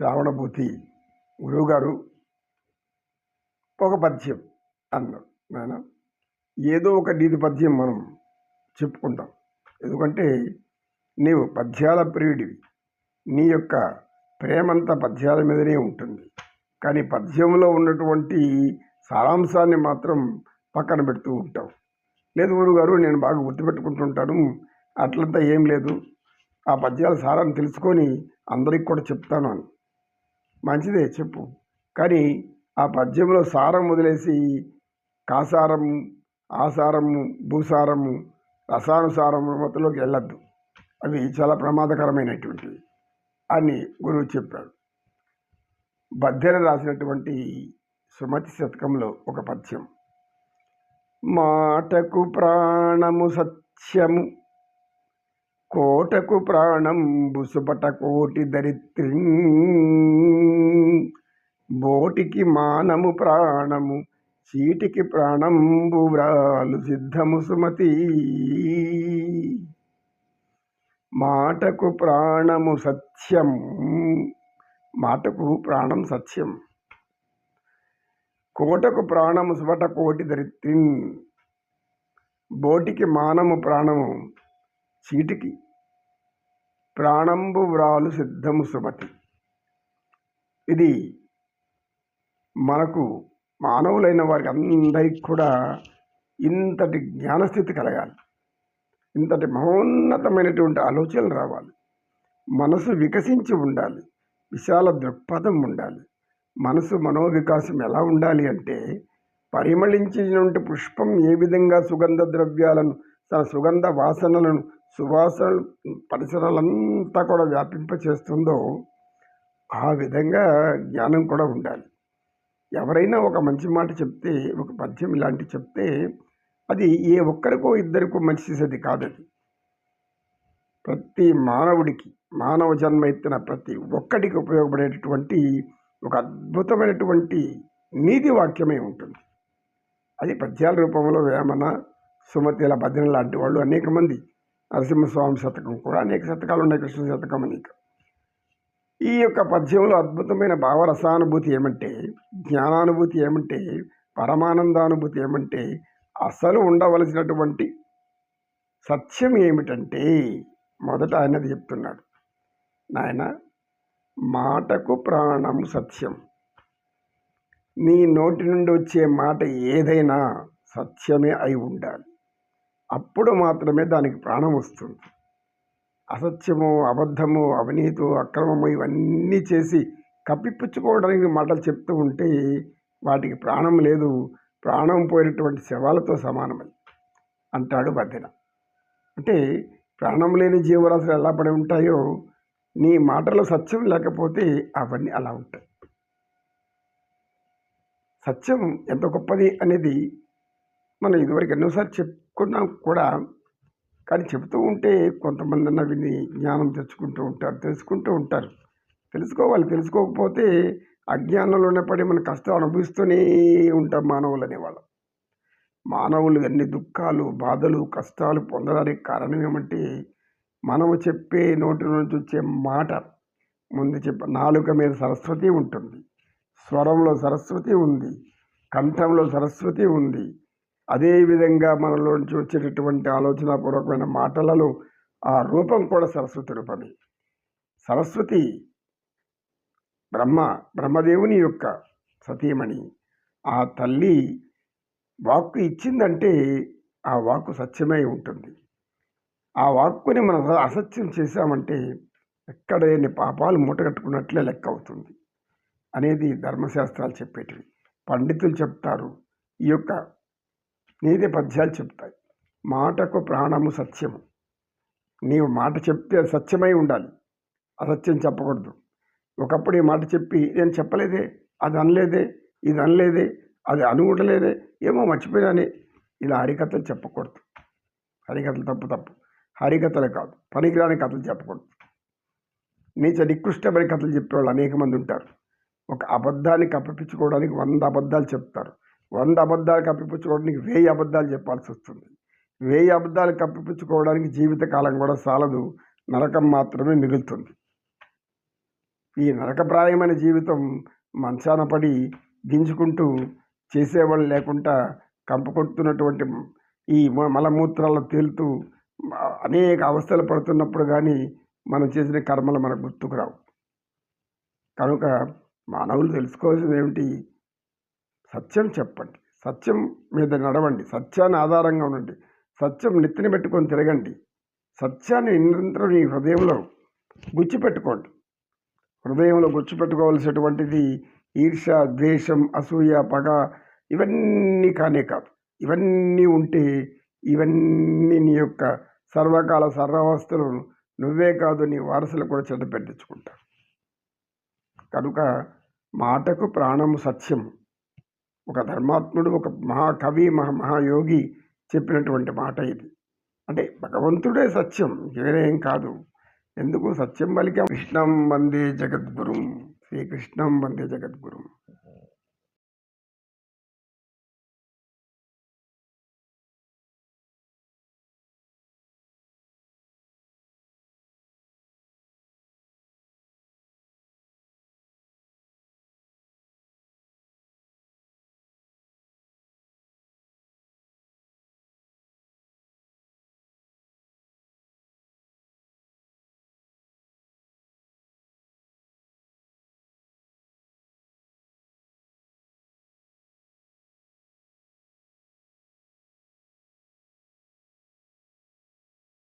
శ్రావణభూతి గురువుగారు ఒక పద్యం అన్నారు. నాయన ఏదో ఒక నీతి పద్యం మనం చెప్పుకుంటాం. ఎందుకంటే నీవు పద్యాల ప్రియుడివి. నీ యొక్క ప్రేమంతా పద్యాల మీదనే ఉంటుంది. కానీ పద్యంలో ఉన్నటువంటి సారాంశాన్ని మాత్రం పక్కన పెడుతూ ఉంటావు. లేదు గురుగారు నేను బాగా గుర్తుపెట్టుకుంటుంటాను. అట్లంతా ఏం లేదు. ఆ పద్యాల సారాన్ని తెలుసుకొని అందరికి కూడా చెప్తాను అని. మంచిదే చెప్పు. కానీ ఆ పద్యంలో సారం వదిలేసి కాసారము ఆసారము భూసారము రసానుసారము మతలోకి వెళ్ళద్దు. అవి చాలా ప్రమాదకరమైనటువంటివి అని గురువు చెప్పాడు. బద్దెన రాసినటువంటి సుమతి శతకంలో ఒక పద్యం. మాటకు ప్రాణము సత్యము కోటకు ప్రాణం బుసుపట కోటి దరిత్రి బోటికి మానము ప్రాణము చీటికి ప్రాణంబు వ్రాలు సిద్ధము సుమతి. మాటకు ప్రాణము సత్యం మాటకు ప్రాణం సత్యం. కోటకు ప్రాణము సుపట కోటి దరిత్రి బోటికి మానము ప్రాణము చీటికి ప్రాణంబు వ్రాలు సిద్ధము సుమతి. ఇది మనకు మానవులైన వారికి అందరికి కూడా ఇంతటి జ్ఞానస్థితి కలగాలి. ఇంతటి మహోన్నతమైనటువంటి ఆలోచనలు రావాలి. మనసు వికసించి ఉండాలి. విశాల దృక్పథం ఉండాలి. మనసు మనోవికాసం ఎలా ఉండాలి అంటే పరిమళించినటువంటి పుష్పం ఏ విధంగా సుగంధ ద్రవ్యాలను తన సుగంధ వాసనలను సువాసన పరిసరాలంతా కూడా వ్యాపింపచేస్తుందో ఆ విధంగా జ్ఞానం కూడా ఉండాలి. ఎవరైనా ఒక మంచి మాట చెప్తే ఒక పద్యం ఇలాంటి చెప్తే అది ఏ ఒక్కరికో ఇద్దరికో మంచి చేసేది కాదది. ప్రతి మానవుడికి మానవ జన్మ ఎత్తిన ప్రతి ఒక్కడికి ఉపయోగపడేటటువంటి ఒక అద్భుతమైనటువంటి నీతి వాక్యమే ఉంటుంది. అది పద్యాల రూపంలో వేమన సుమతిల భజన లాంటి వాళ్ళు అనేక మంది నరసింహస్వామి శతకం కూడా అనేక శతకాలు ఉన్నాయి కృష్ణ శతకం అనేక. ఈ యొక్క పద్యంలో అద్భుతమైన భావరసానుభూతి ఏమంటే జ్ఞానానుభూతి ఏమంటే పరమానందానుభూతి ఏమంటే అసలు ఉండవలసినటువంటి సత్యం ఏమిటంటే మొదట ఆయనది చెప్తున్నాడు. నాయన మాటకు ప్రాణం సత్యం. నీ నోటి నుండి వచ్చే మాట ఏదైనా సత్యమే అయి ఉండాలి. అప్పుడు మాత్రమే దానికి ప్రాణం వస్తుంది. అసత్యము అబద్ధము అవినీతి అక్రమము ఇవన్నీ చేసి కప్పిపుచ్చుకోవడానికి మాటలు చెప్తూ ఉంటే వాటికి ప్రాణం లేదు. ప్రాణం పోయినటువంటి శవాలతో సమానమని అంటాడు బద్దెన అంటే ప్రాణం లేని జీవరాశులు ఎలా పడి ఉంటాయో నీ మాటలో సత్యం లేకపోతే అవన్నీ అలా ఉంటాయి. సత్యం ఎంత గొప్పది అనేది మనం ఇదివరకు ఎన్నోసార్లు చెప్పుకున్నాం కూడా. కానీ చెబుతూ ఉంటే కొంతమంది అన్న విని జ్ఞానం తెచ్చుకుంటూ ఉంటారు తెలుసుకుంటూ ఉంటారు. తెలుసుకోవాలి తెలుసుకోకపోతే అజ్ఞానంలోనే పడి మన కష్టం అనుభవిస్తూనే ఉంటాం మానవులు అనేవాళ్ళం. మానవులు అన్ని దుఃఖాలు బాధలు కష్టాలు పొందడానికి కారణం ఏమంటే మనము చెప్పే నోటి నుంచి వచ్చే మాట. ముందు చెప్ప నాలుక మీద సరస్వతి ఉంటుంది. స్వరంలో సరస్వతి ఉంది. కంఠంలో సరస్వతి ఉంది. అదేవిధంగా మనలోంచి వచ్చేటటువంటి ఆలోచనాపూర్వకమైన మాటలలో ఆ రూపం కూడా సరస్వతి రూపమే. సరస్వతి బ్రహ్మ బ్రహ్మదేవుని యొక్క సతీమణి. ఆ తల్లి వాక్కు ఇచ్చిందంటే ఆ వాక్కు సత్యమై ఉంటుంది. ఆ వాక్కుని మనం అసత్యం చేశామంటే ఎక్కడైనా పాపాలు మూటగట్టుకున్నట్లే లెక్క అవుతుంది. అనేది ధర్మశాస్త్రాలు చెప్పేటివి. పండితులు చెప్తారు ఈ యొక్క నీతి పద్యాలు చెప్తాయి. మాటకు ప్రాణము సత్యము. నీవు మాట చెప్తే సత్యమై ఉండాలి. అసత్యం చెప్పకూడదు. ఒకప్పుడు ఈ మాట చెప్పి నేను చెప్పలేదే అది అనలేదే ఇది అనలేదే అది అనుకుంటలేదే ఏమో మర్చిపోయానే. ఇలా హరికథలు చెప్పకూడదు. హరికథలు తప్పు తప్పు. హరికథలు కాదు. పనికిరాని కథలు చెప్పకూడదు. నీచ నికృష్టమైన కథలు చెప్పేవాళ్ళు అనేక మంది ఉంటారు. ఒక అబద్ధాన్ని కప్పిపించుకోవడానికి వంద అబద్ధాలు చెప్తారు. వంద అబద్ధాలు కప్పిపుచ్చుకోవడానికి వెయ్యి అబద్ధాలు చెప్పాల్సి వస్తుంది. వెయ్యి అబద్ధాలు కప్పిపుచ్చుకోవడానికి జీవితకాలం కూడా సాలదు. నరకం మాత్రమే మిగులుతుంది. ఈ నరకప్రాయమైన జీవితం మంచాన పడి గింజుకుంటూ చేసేవాళ్ళు లేకుండా కంపు కొడుతున్నటువంటి ఈ మ- మలమూత్రాలు తేలుతూ అనేక అవస్థలు పడుతున్నప్పుడు కానీ మనం చేసిన కర్మలు మనకు గుర్తుకు రావు. కనుక మానవులు తెలుసుకోవాల్సింది ఏమిటి? సత్యం చెప్పండి. సత్యం మీద నడవండి. సత్యాన్ని ఆధారంగా ఉండండి. సత్యం నెత్తిన పెట్టుకొని తిరగండి. సత్యాన్ని నిరంతరం ఈ హృదయంలో గుచ్చిపెట్టుకోండి. హృదయంలో గుచ్చిపెట్టుకోవాల్సినటువంటిది ఈర్ష ద్వేషం అసూయ పగ ఇవన్నీ కానే కాదు. ఇవన్నీ ఉంటే ఇవన్నీ నీ యొక్క సర్వకాల సర్వావస్థలు నువ్వే కాదు నీ వారసులు కూడా చెడ్డ పెట్టించుకుంటావు కనుక మాటకు ప్రాణము సత్యం ఒక ధర్మాత్ముడు ఒక మహాకవి మహా మహాయోగి చెప్పినటువంటి మాట ఇది. అంటే భగవంతుడే సత్యం వేరేం కాదు. ఎందుకు సత్యం పలిక కృష్ణం వందే జగద్గురుం. శ్రీకృష్ణం వందే జగద్గురుం.